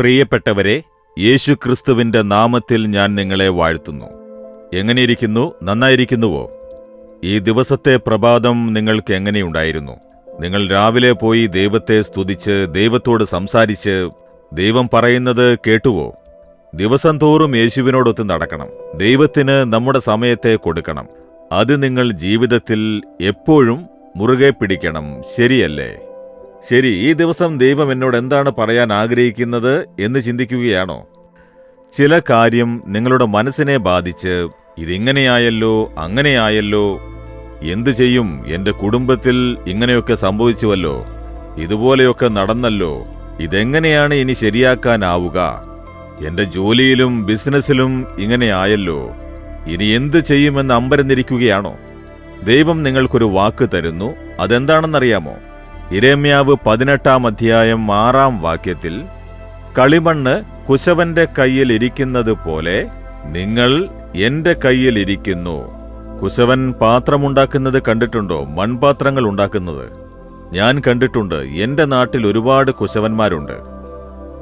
പ്രിയപ്പെട്ടവരെ യേശുക്രിസ്തുവിന്റെ നാമത്തിൽ ഞാൻ നിങ്ങളെ വാഴ്ത്തുന്നു. എങ്ങനെയിരിക്കുന്നു? നന്നായിരിക്കുന്നുവോ? ഈ ദിവസത്തെ പ്രഭാതം നിങ്ങൾക്ക് എങ്ങനെയുണ്ടായിരുന്നു നിങ്ങൾ രാവിലെ പോയി ദൈവത്തെ സ്തുതിച്ച് ദൈവത്തോട് സംസാരിച്ച് ദൈവം പറയുന്നത് കേട്ടുവോ? ദിവസം തോറും യേശുവിനോടൊത്ത് നടക്കണം. ദൈവത്തിന് നമ്മുടെ സമയത്തെ കൊടുക്കണം. അത് നിങ്ങൾ ജീവിതത്തിൽ എപ്പോഴും മുറുകെ പിടിക്കണം. ശരിയല്ലേ? ശരി ഈ ദിവസം ദൈവം എന്നോട് എന്താണ് പറയാൻ ആഗ്രഹിക്കുന്നത് എന്ന് ചിന്തിക്കുകയാണോ? ചില കാര്യം നിങ്ങളുടെ മനസ്സിനെ ബാധിച്ച് ഇതിങ്ങനെയായല്ലോ അങ്ങനെയായല്ലോ എന്തു ചെയ്യും? എന്റെ കുടുംബത്തിൽ ഇങ്ങനെയൊക്കെ സംഭവിച്ചുവല്ലോ ഇതുപോലെയൊക്കെ നടന്നല്ലോ ഇതെങ്ങനെയാണ് ഇനി ശരിയാക്കാനാവുക? എന്റെ ജോലിയിലും ബിസിനസ്സിലും ഇങ്ങനെയായല്ലോ ഇനി എന്ത് ചെയ്യുമെന്ന് അമ്പരന്നിരിക്കുകയാണോ? ദൈവം നിങ്ങൾക്കൊരു വാക്ക് തരുന്നു അതെന്താണെന്നറിയാമോ? ഇരമ്യാവ് പതിനെട്ടാം അധ്യായം ആറാം വാക്യത്തിൽ കളിമണ്ണ് കുശവന്റെ കയ്യിൽ ഇരിക്കുന്നത് പോലെ നിങ്ങൾ എന്റെ കയ്യിൽ ഇരിക്കുന്നു. കുശവൻ പാത്രമുണ്ടാക്കുന്നത് കണ്ടിട്ടുണ്ടോ? മൺപാത്രങ്ങൾ ഉണ്ടാക്കുന്നത്. ഞാൻ കണ്ടിട്ടുണ്ട് എന്റെ നാട്ടിൽ ഒരുപാട് കുശവന്മാരുണ്ട്.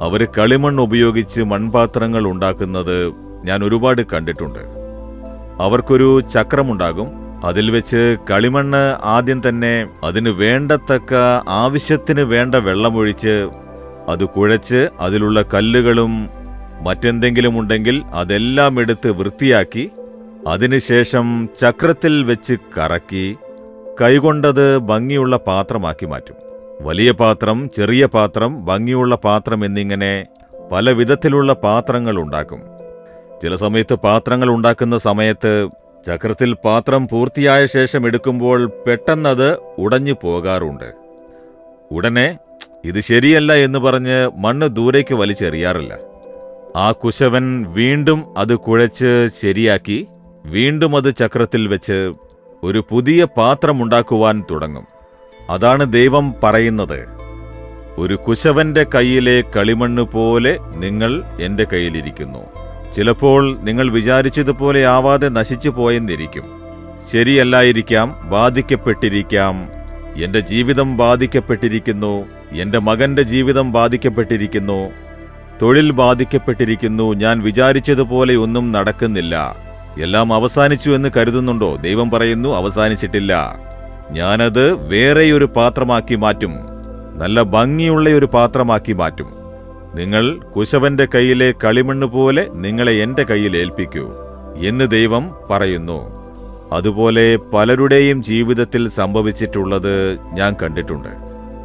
അവർ കളിമണ്ണ് ഉപയോഗിച്ച് മൺപാത്രങ്ങൾ ഉണ്ടാക്കുന്നത് ഞാൻ ഒരുപാട് കണ്ടിട്ടുണ്ട്. അവർക്കൊരു ചക്രമുണ്ടാകും. അതിൽ വെച്ച് കളിമണ്ണ് ആദ്യം തന്നെ അതിന് വേണ്ടത്തക്ക ആവശ്യത്തിന് വേണ്ട വെള്ളമൊഴിച്ച് അത് കുഴച്ച് അതിലുള്ള കല്ലുകളും മറ്റെന്തെങ്കിലും ഉണ്ടെങ്കിൽ അതെല്ലാം എടുത്ത് വൃത്തിയാക്കി അതിനുശേഷം ചക്രത്തിൽ വെച്ച് കറക്കി കൈകൊണ്ടത് ഭംഗിയുള്ള പാത്രമാക്കി മാറ്റും. വലിയ പാത്രം ചെറിയ പാത്രം ഭംഗിയുള്ള പാത്രം എന്നിങ്ങനെ പല വിധത്തിലുള്ള പാത്രങ്ങൾ ഉണ്ടാക്കും. ചില സമയത്ത് പാത്രങ്ങൾ ഉണ്ടാക്കുന്ന സമയത്ത് ചക്രത്തിൽ പാത്രം പൂർത്തിയായ ശേഷം എടുക്കുമ്പോൾ പെട്ടെന്നത് ഉടഞ്ഞു പോകാറുണ്ട്. ഉടനെ ഇത് ശരിയല്ല എന്ന് പറഞ്ഞ് മണ്ണ് ദൂരേക്ക് വലിച്ചെറിയാറില്ല. ആ കുശവൻ വീണ്ടും അത് കുഴച്ച് ശരിയാക്കി വീണ്ടും അത് ചക്രത്തിൽ വെച്ച് ഒരു പുതിയ പാത്രമുണ്ടാക്കുവാൻ തുടങ്ങും. അതാണ് ദൈവം പറയുന്നത്. ഒരു കുശവന്റെ കയ്യിലെ കളിമണ്ണ് പോലെ നിങ്ങൾ എന്റെ കയ്യിലിരിക്കുന്നു. ചിലപ്പോൾ നിങ്ങൾ വിചാരിച്ചതുപോലെ ആവാതെ നശിച്ചു പോയെന്നിരിക്കും. ശരിയല്ലായിരിക്കാം ബാധിക്കപ്പെട്ടിരിക്കാം. എന്റെ ജീവിതം ബാധിക്കപ്പെട്ടിരിക്കുന്നു എന്റെ മകന്റെ ജീവിതം ബാധിക്കപ്പെട്ടിരിക്കുന്നു. തൊഴിൽ ബാധിക്കപ്പെട്ടിരിക്കുന്നു ഞാൻ വിചാരിച്ചതുപോലെ ഒന്നും നടക്കുന്നില്ല. എല്ലാം അവസാനിച്ചു എന്ന് കരുതുന്നുണ്ടോ? ദൈവം പറയുന്നു അവസാനിച്ചിട്ടില്ല. ഞാനത് വേറെയൊരു പാത്രമാക്കി മാറ്റും. നല്ല ഭംഗിയുള്ള ഒരു പാത്രമാക്കി മാറ്റും. നിങ്ങൾ കുശവന്റെ കയ്യിലെ കളിമണ്ണ് പോലെ നിങ്ങളെ എന്റെ കയ്യിൽ ഏൽപ്പിക്കൂ എന്ന് ദൈവം പറയുന്നു. അതുപോലെ പലരുടെയും ജീവിതത്തിൽ സംഭവിച്ചിട്ടുള്ളത് ഞാൻ കണ്ടിട്ടുണ്ട്.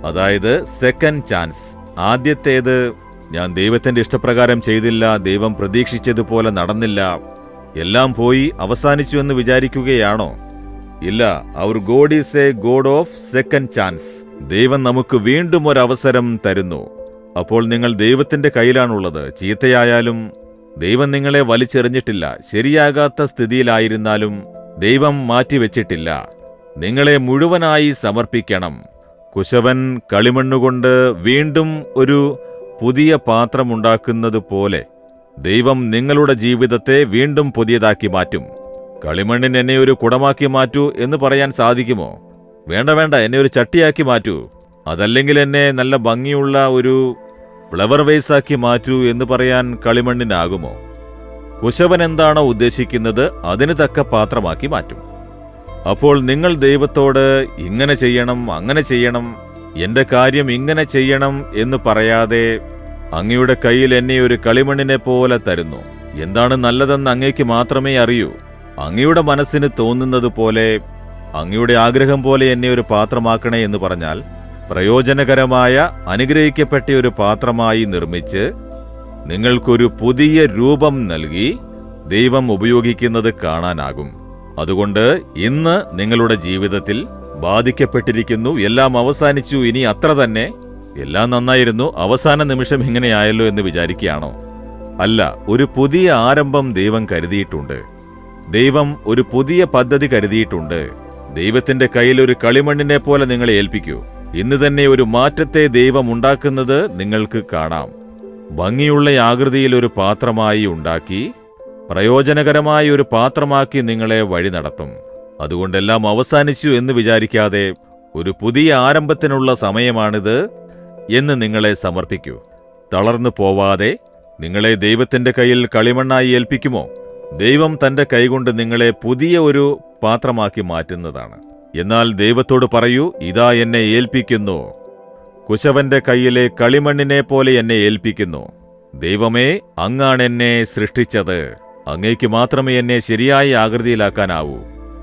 അതായത് സെക്കൻഡ് ചാൻസ് ആദ്യത്തേത് ഞാൻ ദൈവത്തിന്റെ ഇഷ്ടപ്രകാരം ചെയ്തില്ല ദൈവം പ്രതീക്ഷിച്ചതുപോലെ നടന്നില്ല. എല്ലാം പോയി അവസാനിച്ചു എന്ന് വിചാരിക്കുകയാണോ? ഇല്ല അവർ god is a god of second chance ദൈവം നമുക്ക് വീണ്ടും ഒരു അവസരം തരുന്നു. അപ്പോൾ നിങ്ങൾ ദൈവത്തിന്റെ കയ്യിലാണുള്ളത്. ചീത്തയായാലും ദൈവം നിങ്ങളെ വലിച്ചെറിഞ്ഞിട്ടില്ല. ശരിയാകാത്ത സ്ഥിതിയിലായിരുന്നാലും ദൈവം മാറ്റിവെച്ചിട്ടില്ല. നിങ്ങളെ മുഴുവനായി സമർപ്പിക്കണം. കുശവൻ കളിമണ്ണുകൊണ്ട് വീണ്ടും ഒരു പുതിയ പാത്രമുണ്ടാക്കുന്നത് പോലെ ദൈവം നിങ്ങളുടെ ജീവിതത്തെ വീണ്ടും പുതിയതാക്കി മാറ്റും. കളിമണ്ണിന് എന്നെ ഒരു കുടമാക്കി മാറ്റൂ എന്ന് പറയാൻ സാധിക്കുമോ? വേണ്ട വേണ്ട എന്നെ ഒരു ചട്ടിയാക്കി മാറ്റൂ. അതല്ലെങ്കിൽ എന്നെ നല്ല ഭംഗിയുള്ള ഒരു ഫ്ലവർ വേസാക്കി മാറ്റൂ എന്ന് പറയാൻ കളിമണ്ണിനാകുമോ? കുശവൻ എന്താണോ ഉദ്ദേശിക്കുന്നത് അതിന് തക്ക പാത്രമാക്കി മാറ്റും. അപ്പോൾ നിങ്ങൾ ദൈവത്തോട് ഇങ്ങനെ ചെയ്യണം അങ്ങനെ ചെയ്യണം എന്റെ കാര്യം ഇങ്ങനെ ചെയ്യണം എന്ന് പറയാതെ അങ്ങയുടെ കയ്യിൽ എന്നെ ഒരു കളിമണ്ണിനെ പോലെ തരുന്നു. എന്താണ് നല്ലതെന്ന് അങ്ങയ്ക്ക് മാത്രമേ അറിയൂ. അങ്ങയുടെ മനസ്സിന് തോന്നുന്നത് പോലെ അങ്ങയുടെ ആഗ്രഹം പോലെ എന്നെ ഒരു പാത്രമാക്കണേ എന്ന് പറഞ്ഞാൽ പ്രയോജനകരമായ അനുഗ്രഹിക്കപ്പെട്ട ഒരു പാത്രമായി നിർമ്മിച്ച് നിങ്ങൾക്കൊരു പുതിയ രൂപം നൽകി ദൈവം ഉപയോഗിക്കുന്നത് കാണാനാകും. അതുകൊണ്ട് ഇന്ന് നിങ്ങളുടെ ജീവിതത്തിൽ ബാധിക്കപ്പെട്ടിരിക്കുന്നു. എല്ലാം അവസാനിച്ചു. ഇനി അത്ര തന്നെ. എല്ലാം നന്നായിരുന്നു. അവസാന നിമിഷം ഇങ്ങനെയായല്ലോ എന്ന് വിചാരിക്കുകയാണോ? അല്ല ഒരു പുതിയ ആരംഭം ദൈവം കരുതിയിട്ടുണ്ട്. ദൈവം ഒരു പുതിയ പദ്ധതി കരുതിയിട്ടുണ്ട്. ദൈവത്തിന്റെ കയ്യിൽ ഒരു കളിമണ്ണിനെ പോലെ നിങ്ങളെ ഏൽപ്പിക്കൂ. ഇന്ന് തന്നെ ഒരു മാറ്റത്തെ ദൈവം ഉണ്ടാക്കുന്നത് നിങ്ങൾക്ക് കാണാം. ഭംഗിയുള്ള ആകൃതിയിൽ ഒരു പാത്രമായി ഉണ്ടാക്കി പ്രയോജനകരമായ ഒരു പാത്രമാക്കി നിങ്ങളെ വഴി നടത്തും. അതുകൊണ്ടെല്ലാം അവസാനിച്ചു എന്ന് വിചാരിക്കാതെ ഒരു പുതിയ ആരംഭത്തിനുള്ള സമയമാണിത് എന്ന് നിങ്ങളെ സമർപ്പിക്കൂ. തളർന്നു പോവാതെ നിങ്ങളെ ദൈവത്തിന്റെ കയ്യിൽ കളിമണ്ണായി ഏൽപ്പിക്കുമോ? ദൈവം തന്റെ കൈകൊണ്ട് നിങ്ങളെ പുതിയ ഒരു പാത്രമാക്കി മാറ്റുന്നതാണ്. എന്നാൽ ദൈവത്തോട് പറയൂ ഇതാ എന്നെ ഏൽപ്പിക്കുന്നു. കുശവന്റെ കയ്യിലെ കളിമണ്ണിനെ പോലെ എന്നെ ഏൽപ്പിക്കുന്നു. ദൈവമേ അങ്ങാണ് എന്നെ സൃഷ്ടിച്ചത്. അങ്ങേക്ക് മാത്രമേ എന്നെ ശരിയായ ആകൃതിയിലാക്കാനാവൂ.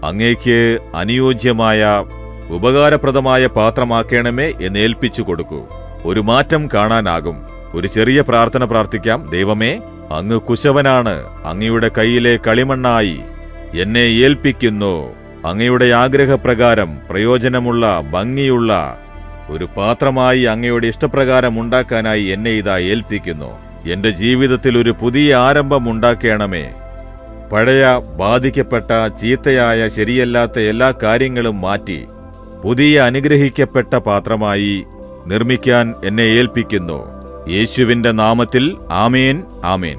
അങ്ങേക്ക് അനുയോജ്യമായ ഉപകാരപ്രദമായ പാത്രമാക്കണമേ എന്ന് ഏൽപ്പിച്ചു കൊടുക്കൂ. ഒരു മാറ്റം കാണാനാകും. ഒരു ചെറിയ പ്രാർത്ഥന പ്രാർത്ഥിക്കാം. ദൈവമേ അങ്ങ് കുശവനാണ്. അങ്ങയുടെ കയ്യിലെ കളിമണ്ണായി എന്നെ ഏൽപ്പിക്കുന്നു. അങ്ങയുടെ ആഗ്രഹപ്രകാരം പ്രയോജനമുള്ള ഭംഗിയുള്ള ഒരു പാത്രമായി അങ്ങയുടെ ഇഷ്ടപ്രകാരം ഉണ്ടാക്കാനായി എന്നെ ഇതാ ഏൽപ്പിക്കുന്നു. എന്റെ ജീവിതത്തിൽ ഒരു പുതിയ ആരംഭം ഉണ്ടാക്കണമേ. പഴയ ബാധിക്കപ്പെട്ട ചീത്തയായ ശരിയല്ലാത്ത എല്ലാ കാര്യങ്ങളും മാറ്റി പുതിയ അനുഗ്രഹിക്കപ്പെട്ട പാത്രമായി നിർമ്മിക്കാൻ എന്നെ ഏൽപ്പിക്കുന്നു. യേശുവിന്റെ നാമത്തിൽ ആമേൻ ആമേൻ.